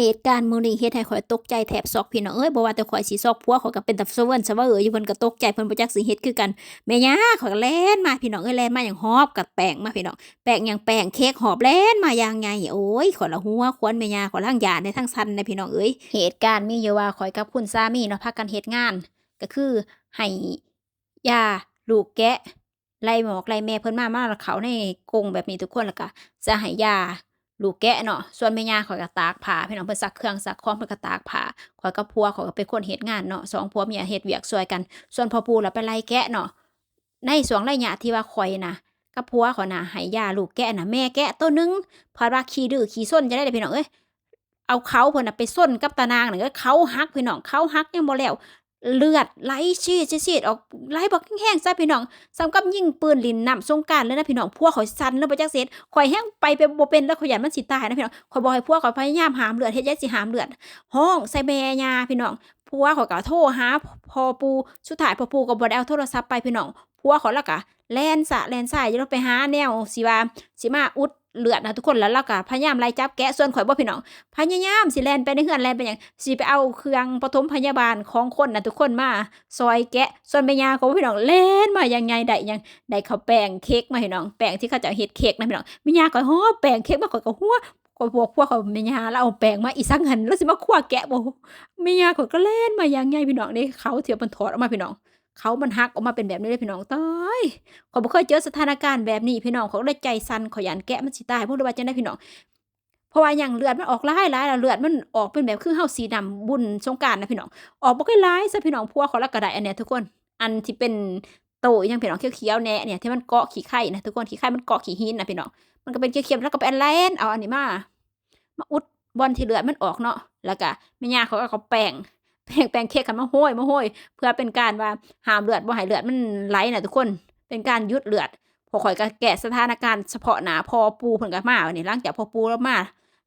เหตุการณ์มื้อนี้เฮ็ดให้ข่อยตกใจแทบซอกพี่น้องเอ้ยบ่ว่าแต่ข่อยสิซอกผัวข่อยก็เป็นตาเสะเวิ้นซะว่าเอ้ยอยู่เพิ่นก็ตกใจเพิ่นบ่จักสิเฮ็ดคือกันแม่ย่าข่อยก็แล่นมาพี่น้องเอ้ยแล่นมาอย่างหอบกับแป้งมาพี่น้องแป้งหยังแป้งเค้กหอบแล่นมาอย่างไงโอ้ยข่อยละหัวควนแม่ย่าข่อยทั้งยาในทั้งสันในพี่น้องเอ้ยเหตุการณ์มีอยู่ว่าข่อยกับคุณสามีเนาะพากันเฮ็ดงาน ก็คือให้ยาลูกแกะไล่หมอกไล่แม่เพิ่นมามาแล้วเขาในกรงแบบนี้ทุกคนแล้วก็จะให้ยา ลูกแกะเนาะ ส่วนแม่ย่าข่อยก็ตากผ้าพี่น้องเพิ่นซักเครื่องซักของเพิ่นก็ตากผ้าข่อยกับผัวข่อยก็เป็นคนเฮ็ดงานเนาะสองผัวเมียเฮ็ดเวียกช่วยกัน ส่วนพ่อปู่ล่ะไปไล่แกะเนาะ ในสวงระยะที่ว่าข่อยนะกับผัวข่อยน่ะให้ยาลูกแกะน่ะแม่แกะตัวหนึงเพราะว่าขี้ดื้อขี้ซนจะได้เด้อพี่น้องเอ้ยเอาเขาเพิ่นน่ะไปซนกับตานางน่ะเอ้ยเขาหักพี่น้องเขาหักยังบ่แล้ว เลือดไหลชีดชีดออกไหลบักแห้งๆซะพี่น้องซ้ำกับยิ่งปืนลินน้ำสงกานต์เลยนะพี่น้องพวกข่อยสั่นแล้วบ่จักเสร็จข่อยแห้งไปเป็นบเป็นแล้วข่อยย้านมันสิตายนะพี่น้องข่อยบอกให้พวกข่อยพยายามหามเลือดเฮ็ดจั่งสิหามเลือด ห้องใส่แม่ยาพี่น้องผัวข่อยก็โทรหาพ่อปูสุดท้ายพ่อปูก็บ่ได้เอาโทรศัพท์ไปพี่น้องผัวข่อยล้วก็แลนสะแลนสายอยู่แล้วไปหาแนวสิว่าสิมาอุด เลือดนะทุกคนแล้วเราก็พยายามไล่จับแกะส่วนข่อยบ่พี่น้องพยายามสิแลนไปในเฮือนแลนไปหยังสิไปเอาเครื่องปฐมพยาบาลของคนนะทุกคนมาซอยแกะส่วนแม่ยาของพี่น้องแล่นมาอยังไงได้ยังได้ข้าวแป้งเค้กมาให้น้องแป้งที่เขาจะเฮ็ดเค้กนะพี่น้องแม่ยาก็ฮอแป้งเค้กมาข้อยก็หัวข้อยบอกพวกเขาแม่ย่าแล้วเอาแป้งมาอีสักหันแล้วสิมาคั่วแกะบ่แม่ย่าข้อก็แล่นมาอยังไงพี่น้องนี่เขาเที่ยวมันถอดออกมาพี่น้อง เขามันหักออกมาเป็นแบบนี้เลยพี่น้องตายข้อยบ่เคยเจอสถานการณ์แบบนี้พี่น้องเข้อยก็เลยใจสั่นขอยย้านแกะมันสิตายบ่รู้ว่าจังได๋พี่น้องเพราะว่าหยังเลือดมันออกหลายหลายแล้วเลือดมันออกเป็นแบบคือเฮาสีดำบุญสงกานต์น่ะพี่น้องออกบ่ค่อยหลายซะพี่น้องผัวเขาล้วก็ได้อันเนี้ยทุกคนอันที่เป็นโตยังพี่น้องเขียวๆแหน่เนี่ยที่มันเกาะขี้ไข่นะทุกคนขี้ไข่มันเกาะขี้หินนะพี่น้องมันก็เป็นเขียวๆแล้วก็ไปอันแลนเอาอันนี้มามาอุดบอนที่เลือดมันออกเนาะแล้วก็แม่ย่าเขาก็เอาแป้ง แป้งแป้งเค้กกันมาห้อยมาห้อยเพื่อเป็นการว่าห้ามเลือดบ่ให้เลือดมันไหลน่ะทุกคน เป็นการยุดเลือดพอข่อยก็แก้สถานการณ์เฉพาะหนาพอปูเพิ่นก็มาบัดนี้หลังจากพอปูแล้วมา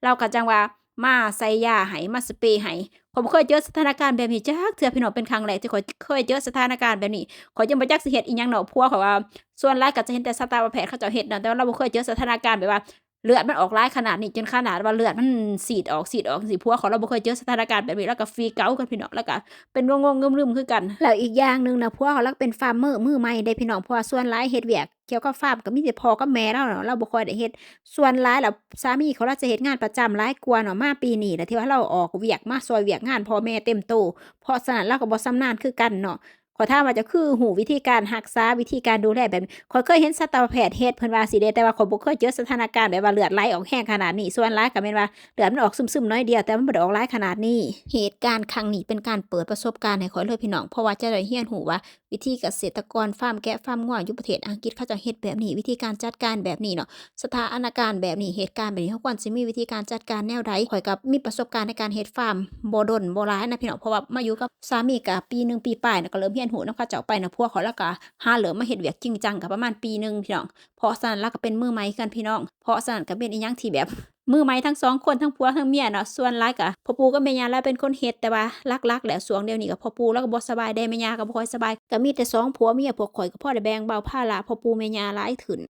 เราก็จังว่ามาใส่ยาให้มาสเปรย์ให้ข้อยบ่เคยเจอสถานการณ์แบบนี้จักเทื่อพี่น้องเป็นครั้งแรกที่ข้อยเคยเจอสถานการณ์แบบนี้ข้อยยังบ่จักสิเฮ็ดอีหยังดอกผัวข้อยว่าส่วนหลายก็จะเห็นแต่สัตวแพทย์เขาเจ้าเฮ็ดเนาะแต่ว่าเราบ่เคยเจอสถานการณ์แบบว่า เลือดมันออกหลายขนาดนี้จนขนาดว่าเลือดมันฉีดออกฉีดออกจังซี้ผัวเขาเราบ่เคยเจอสถานการณ์แบบนี้แล้วก็ฟรีเก้ากันพี่น้องแล้วก็เป็นงงๆงึมๆคือกัน แล้วอีกอย่างหนึ่งนะผัวเขาเราเป็นฟาร์มเมอร์มือใหม่เด้พี่น้องพราะว่าส่วนหลายเฮ็ดเวียกเกี่ยวกับฟาร์มก็มีแต่พอกับแม่เราเนาะเราบ่ค่อยได้เฮ็ดส่วนหลายแล้วสามีเขาเราจะเฮ็ดงานประจำหลายกว่าเนาะมาปีนี้แหละที่ว่าเราออกเวียกมาซอยเวียกงานพ่อแม่เต็มโตเพราะฉะนั้นเราก็บ่ชำนาญคือกันเนาะ ขอถามว่าจะคือหูวิธีการหักษาวิธีการดูแลแบบขอยเคยเห็นสัตวแพทย์เฮ็ดเพิ่นว่าสิเด้แต่ว่าขอยบ่เคยเจอสถานการณ์แบบว่าเลือดไหลออกแห้งขนาดนี้ส่วนหลายก็แม่นว่าเลือดมันออกซึมๆน้อยเดียวแต่มันบ่ได้ออกหลายขนาดนี้ เหตุการณ์ครั้งนี้เป็นการเปิดประสบการณ์ให้ขอยเลยพี่น้องเพราะว่าจะได้เฮียนหูว่า วิธีเกษตรกรฟาร์มแกะฟาร์มงัวอยู่ประเทศอังกฤษเขาจะเฮ็ดแบบนี้ วิธีการจัดการแบบนี้เนาะสถานการณ์แบบนี้เหตุการณ์แบบนี้เขาควรสิมีวิธีการจัดการแนวใดข่อยก็มีประสบการณ์ในการเฮ็ดฟาร์มบ่ดนบ่หลายนะพี่น้องเพราะว่ามาอยู่กับสามีก็ปีหนึ่งปีปลายนะก็เริ่มเรียนรู้นำเขาเจ้าไปนะพวกเขาแล้วก็หาเริ่มมาเฮ็ดเวียกจริงจังก็ประมาณปีหนึ่งพี่น้องเพราะฉะนั้นเราก็เป็นมือใหม่กันพี่น้อง เพราะฉะนั้นก็เป็นอีหยังที่แบบ มือใหม่ทั้งสองคนทั้งผัวทั้งเมียเนาะส่วนหลายก็พ่อปู่กับแม่ยาแล้วเป็นคนเฮ็ดแต่ว่ารักๆแหละสวงเดียวนี้กับพ่อปู่แล้วก็บ่สบายได้แม่ยาก็บ่ค่อยสบายก็มีแต่สองผัวเมียพวกข่อยก็พ่อได้แบ่งเบาภาระพ่อปู่แม่ยาหลายขึ้น